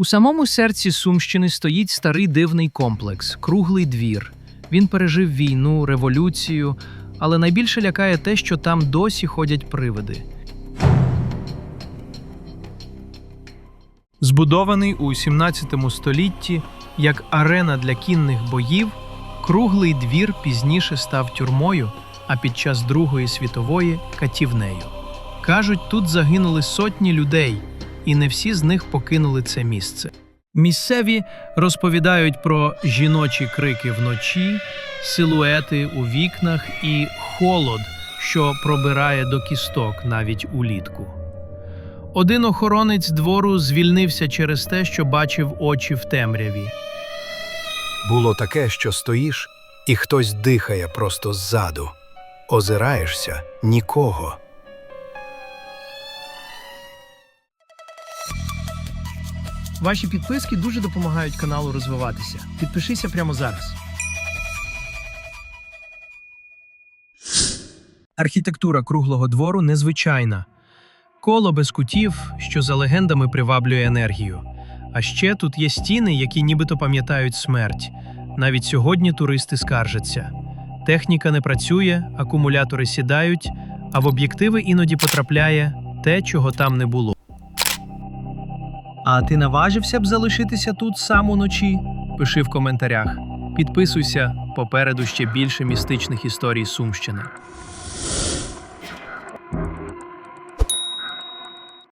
У самому серці Сумщини стоїть старий дивний комплекс круглий двір. Він пережив війну, революцію, але найбільше лякає те, що там досі ходять привиди. Збудований у 17 столітті як арена для кінних боїв, круглий двір пізніше став тюрмою, а під час Другої світової катівнею. Кажуть, тут загинули сотні людей, і не всі з них покинули це місце. Місцеві розповідають про жіночі крики вночі, силуети у вікнах і холод, що пробирає до кісток навіть улітку. Один охоронець двору звільнився через те, що бачив очі в темряві. Було таке, що стоїш, і хтось дихає просто ззаду. Озираєшся нікого. Ваші підписки дуже допомагають каналу розвиватися. Підпишися прямо зараз. Архітектура круглого двору незвичайна. Коло без кутів, що за легендами приваблює енергію. А ще тут є стіни, які нібито пам'ятають смерть. Навіть сьогодні туристи скаржаться. Техніка не працює, акумулятори сідають, а в об'єктиви іноді потрапляє те, чого там не було. А ти наважився б залишитися тут сам уночі? Пиши в коментарях. Підписуйся, попереду ще більше містичних історій Сумщини.